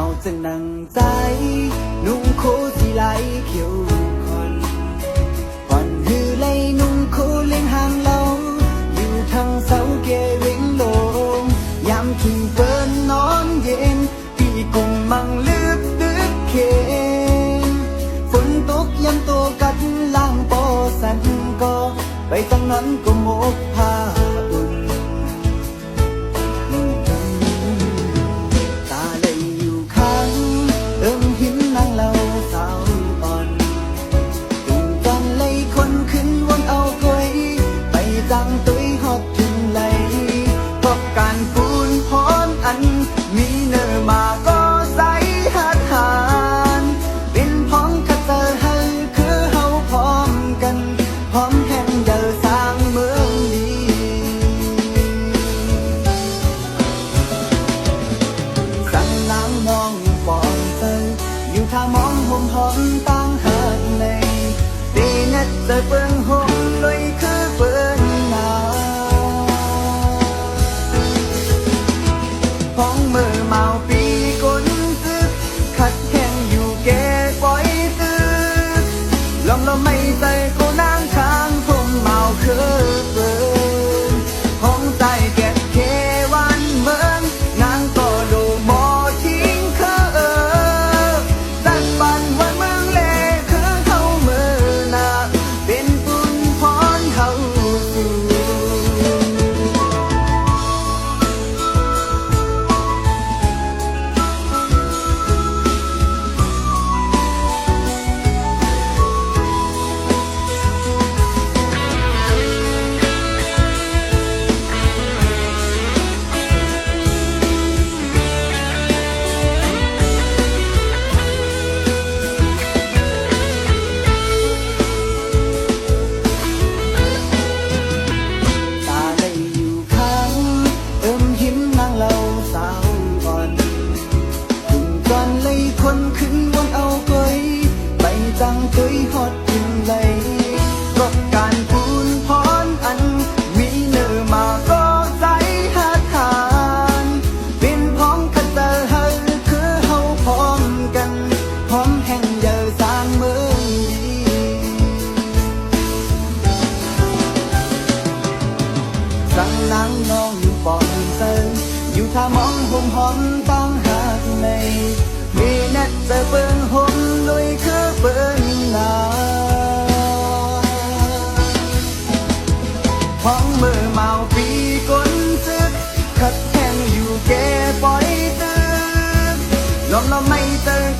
เมาจังนั่งใจ นุ่งโคสีไหลเขียวารปูนพรอัน มีเนอมาก็ใสหัดหานเป็นพ้องคัดเจอให้คือเฮาพร้อมกัน พร้อมแห่งเดิสร้างเมืองดีสั่งล้างมองปองเตยอยู่ท่ามองห่มหอมตั้งหาดในตีนัดเจอเปิงห่มางน้องอยู่ปองเติงอยู่ท่ามองห่มหอมตั้งหากในมีนัดเจอเปิงห่มลุยคือเปิงหนาวห้องมือเมาปีก้นซึกขัดแข่งอยู่แก่ปล่อยตึกลมเราไม่เจอ